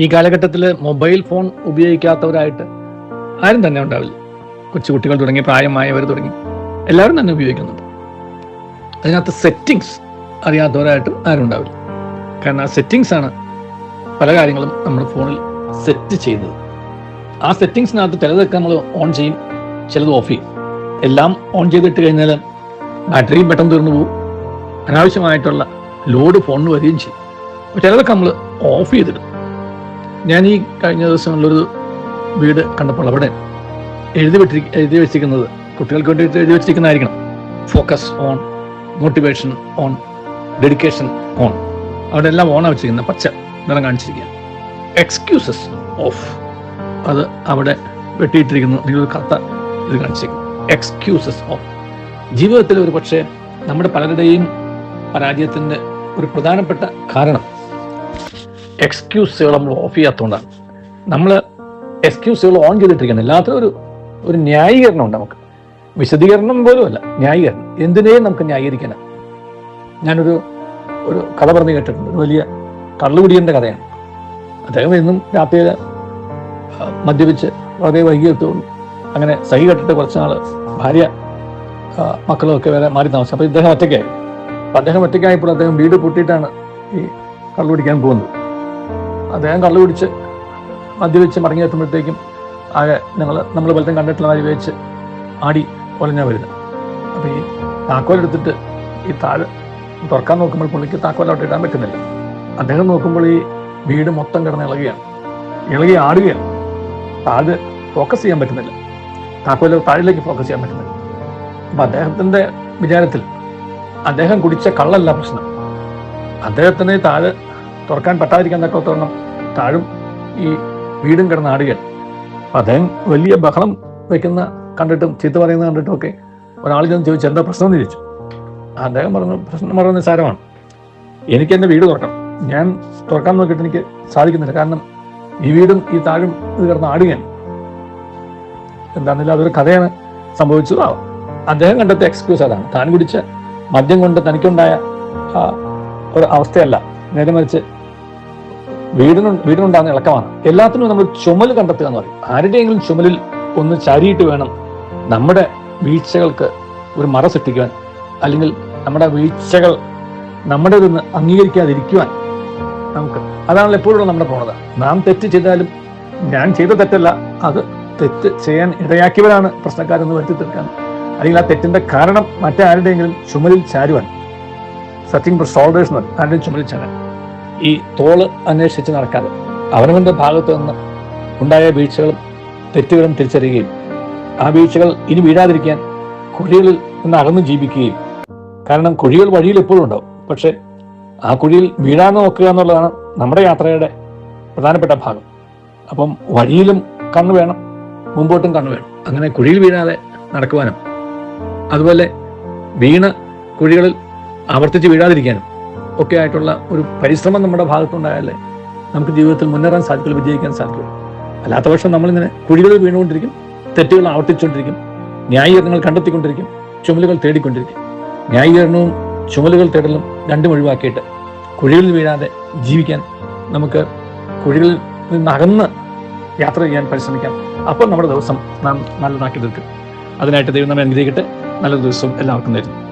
ഈ കാലഘട്ടത്തിൽ mobile phone ഉപയോഗിക്കാത്തവരായിട്ട് ആരും തന്നെ ഉണ്ടാവില്ല. കൊച്ചുകുട്ടികൾ തുടങ്ങി പ്രായമായവർ തുടങ്ങി എല്ലാവരും തന്നെ ഉപയോഗിക്കുന്നുണ്ട്. അതിനകത്ത് സെറ്റിങ്സ് അറിയാത്തവരായിട്ടും ആരും ഉണ്ടാവില്ല. കാരണം ആ സെറ്റിങ്സ് ആണ് പല കാര്യങ്ങളും നമ്മൾ ഫോണിൽ സെറ്റ് ചെയ്തത് ആ സെറ്റിങ്സിനകത്ത് ചിലതൊക്കെ നമ്മൾ ഓൺ ചെയ്യും ചിലത് ഓഫ് ചെയ്യും. എല്ലാം ഓൺ ചെയ്തിട്ട് കഴിഞ്ഞാൽ ബാറ്ററിയും പെട്ടെന്ന് തീർന്നു പോകും അനാവശ്യമായിട്ടുള്ള ലോഡ് ഫോണിന് വരികയും ചെയ്യും. ചിലതൊക്കെ നമ്മൾ ഓഫ് ചെയ്തിടും. ഞാൻ ഈ കഴിഞ്ഞ ദിവസങ്ങളിലൊരു വീട് കണ്ടപ്പോൾ അവിടെ എഴുതി വെട്ടി എഴുതി വെച്ചിരിക്കുന്നത് കുട്ടികൾക്ക് വേണ്ടിയിട്ട് എഴുതി വെച്ചിരിക്കുന്നതായിരിക്കണം. Focus on motivation on dedication on അവിടെ എല്ലാം ഓണാണ് വെച്ചിരിക്കുന്നത്. പച്ച നിറം കാണിച്ചിരിക്കുക എക്സ്ക്യൂസസ് ഓഫ് അത് അവിടെ വെട്ടിയിട്ടിരിക്കുന്നു. ഒരു കത്ത ഇത് കാണിച്ചിരിക്കുന്നു എക്സ്ക്യൂസസ് ഓഫ് ജീവിതത്തിൽ ഒരു പക്ഷേ നമ്മുടെ പലരുടെയും പരാജയത്തിന്റെ ഒരു പ്രധാനപ്പെട്ട കാരണം എക്സ്ക്യൂസുകൾ നമ്മൾ ഓഫ് ചെയ്യാത്തതുകൊണ്ടാണ്. നമ്മൾ എക്സ്ക്യൂസുകൾ ഓൺ ചെയ്തിട്ടിരിക്കുന്നത് എല്ലാത്തിനും ഒരു ഒരു ന്യായീകരണം ഉണ്ട് നമുക്ക്. വിശദീകരണം പോലും അല്ല. ന്യായീകരണം. എന്തിനേയും നമുക്ക് ന്യായീകരിക്കണം ഞാനൊരു ഒരു കഥ പറഞ്ഞു കേട്ടിട്ടുണ്ട്. വലിയ കള്ളുകുടിയന്റെ കഥയാണ്. അദ്ദേഹം എന്നും രാത്രിയിൽ മദ്യപിച്ച് വളരെ വൈകി അങ്ങനെ സഹി കെട്ടിട്ട് കുറച്ച് നാൾ ഭാര്യ മക്കളൊക്കെ വേറെ മാറി താമസിച്ചു. അപ്പോൾ ഇദ്ദേഹം ഒറ്റയ്ക്കായി. അപ്പം അദ്ദേഹം ഒറ്റയ്ക്കായപ്പോൾ അദ്ദേഹം വീട് പൂട്ടിയിട്ടാണ് ഈ കള്ളുപിടിക്കാൻ പോകുന്നത്. അദ്ദേഹം കള്ളു കുടിച്ച് മടങ്ങി എത്തുമ്പോഴത്തേക്കും ആകെ ഞങ്ങൾ നമ്മൾ പലതും കണ്ടിട്ടുള്ള വെച്ച് ആടി ഒലഞ്ഞാ വരുന്നത് അപ്പോൾ ഈ താക്കോലെടുത്തിട്ട് ഈ താഴെ തുറക്കാൻ നോക്കുമ്പോൾ പുള്ളിക്ക് താക്കോൽ അവിടെ ഇടാൻ പറ്റുന്നില്ല. അദ്ദേഹം നോക്കുമ്പോൾ ഈ വീട് മൊത്തം കിടന്ന് ഇളകുകയാണ്. ഇളകി ആടുകയാണ്. താഴെ ഫോക്കസ് ചെയ്യാൻ പറ്റുന്നില്ല. താക്കോൽ താഴിലേക്ക് ഫോക്കസ് ചെയ്യാൻ പറ്റുന്നില്ല. അപ്പം അദ്ദേഹത്തിന്റെ വിചാരത്തിൽ അദ്ദേഹം കുടിച്ച കള്ളല്ല പ്രശ്നം. അദ്ദേഹത്തിന് താഴെ തുറക്കാൻ പറ്റാതിരിക്കാൻ തക്കത്തോളം താഴും ഈ വീടും കിടന്ന് ആടുകൾ. അദ്ദേഹം വലിയ ബഹളം വെക്കുന്ന കണ്ടിട്ടും ചീത്ത പറയുന്ന കണ്ടിട്ടും ഒക്കെ ഒരാൾ ചെന്ന് ചോദിച്ചു എന്താ പ്രശ്നം എന്ന് ചോദിച്ചു. അദ്ദേഹം പറഞ്ഞു പ്രശ്നം പറഞ്ഞ നിസ്സാരമാണ്. എനിക്ക് എന്റെ വീട് തുറക്കണം. ഞാൻ തുറക്കാൻ നോക്കിയിട്ട് എനിക്ക് സാധിക്കുന്നില്ല. കാരണം ഈ വീടും ഈ താഴും ഇത് കിടന്ന് ആടുകയാണ് എന്താണെന്നില്ല അതൊരു കഥയാണ് സംഭവിച്ചത്. അദ്ദേഹം കണ്ടെത്തിയ എക്സ്ക്യൂസ് അതാണ്. താൻ കുടിച്ച മദ്യം കൊണ്ട് തനിക്കുണ്ടായ ഒരു അവസ്ഥയല്ല. നേരെ മറിച്ച് വീടിനു വീടിനുണ്ടാകുന്ന ഇളക്കമാണ്. എല്ലാത്തിനും നമ്മൾ ചുമൽ കണ്ടെത്തുക എന്ന് പറയും. ആരുടെയെങ്കിലും ചുമലിൽ ഒന്ന് ചാരിയിട്ട് വേണം നമ്മുടെ വീഴ്ചകൾക്ക് ഒരു മറ സൃഷ്ടിക്കുവാൻ അല്ലെങ്കിൽ നമ്മുടെ വീഴ്ചകൾ നമ്മുടെ നിന്ന് അംഗീകരിക്കാതിരിക്കുവാൻ നമുക്ക്. അതാണല്ലോ എപ്പോഴും നമ്മുടെ പ്രവണത. നാം തെറ്റ് ചെയ്താലും ഞാൻ ചെയ്ത തെറ്റല്ല അത് തെറ്റ് ചെയ്യാൻ ഇടയാക്കിയവരാണ് പ്രശ്നക്കാരെന്ന് വരുത്തി തീർക്കാൻ. അല്ലെങ്കിൽ ആ തെറ്റിന്റെ കാരണം മറ്റാരുടെയെങ്കിലും ചുമലിൽ ചാരുവാൻ. സച്ചിങ് ഫോർ പറയും. ആരുടെയും ചുമലിൽ ചാരാൻ. ഈ തോൾ അന്വേഷിച്ച് നടക്കാതെ അവനവന്റെ ഭാഗത്ത് നിന്ന് ഉണ്ടായ വീഴ്ചകളും തെറ്റുകളും തിരിച്ചറിയുകയും ആ വീഴ്ചകൾ ഇനി വീഴാതിരിക്കാൻ കുഴികളിൽ നിന്ന് അകന്നു ജീവിക്കുകയും. കാരണം കുഴികൾ വഴിയിൽ എപ്പോഴും ഉണ്ടാവും. പക്ഷെ ആ കുഴിയിൽ വീഴാതെ നോക്കുക എന്നുള്ളതാണ് നമ്മുടെ യാത്രയുടെ പ്രധാനപ്പെട്ട ഭാഗം. അപ്പം വഴിയിലും കണ്ണു വേണം മുമ്പോട്ടും കണ്ണു വേണം. അങ്ങനെ കുഴിയിൽ വീഴാതെ നടക്കുവാനും അതുപോലെ വീണ് കുഴികളിൽ ആവർത്തിച്ച് വീഴാതിരിക്കാനും ഒക്കെ ആയിട്ടുള്ള ഒരു പരിശ്രമം നമ്മുടെ ഭാഗത്തുണ്ടായാലേ നമുക്ക് ജീവിതത്തിൽ മുന്നേറാൻ സാധിക്കുള്ളൂ വിജയിക്കാൻ സാധിക്കുള്ളൂ. അല്ലാത്ത പക്ഷം നമ്മളിങ്ങനെ കുഴികളിൽ വീണുകൊണ്ടിരിക്കും തെറ്റുകൾ ആവർത്തിച്ചുകൊണ്ടിരിക്കും ന്യായീകരണങ്ങൾ കണ്ടെത്തിക്കൊണ്ടിരിക്കും ചുമലുകൾ തേടിക്കൊണ്ടിരിക്കും. ന്യായീകരണവും ചുമലുകൾ തേടലും രണ്ടും ഒഴിവാക്കിയിട്ട് കുഴികളിൽ വീഴാതെ ജീവിക്കാൻ നമുക്ക് കുഴികളിൽ നിന്ന് അകന്ന് യാത്ര ചെയ്യാൻ പരിശ്രമിക്കാം. അപ്പോൾ നമ്മുടെ ദിവസം നാം നല്ലതാക്കി തീർക്കും. അതിനായിട്ട് ദൈവം നമ്മെ അനുഗ്രഹിക്കട്ടെ. നല്ലൊരു ദിവസം എല്ലാവർക്കും തരുന്നു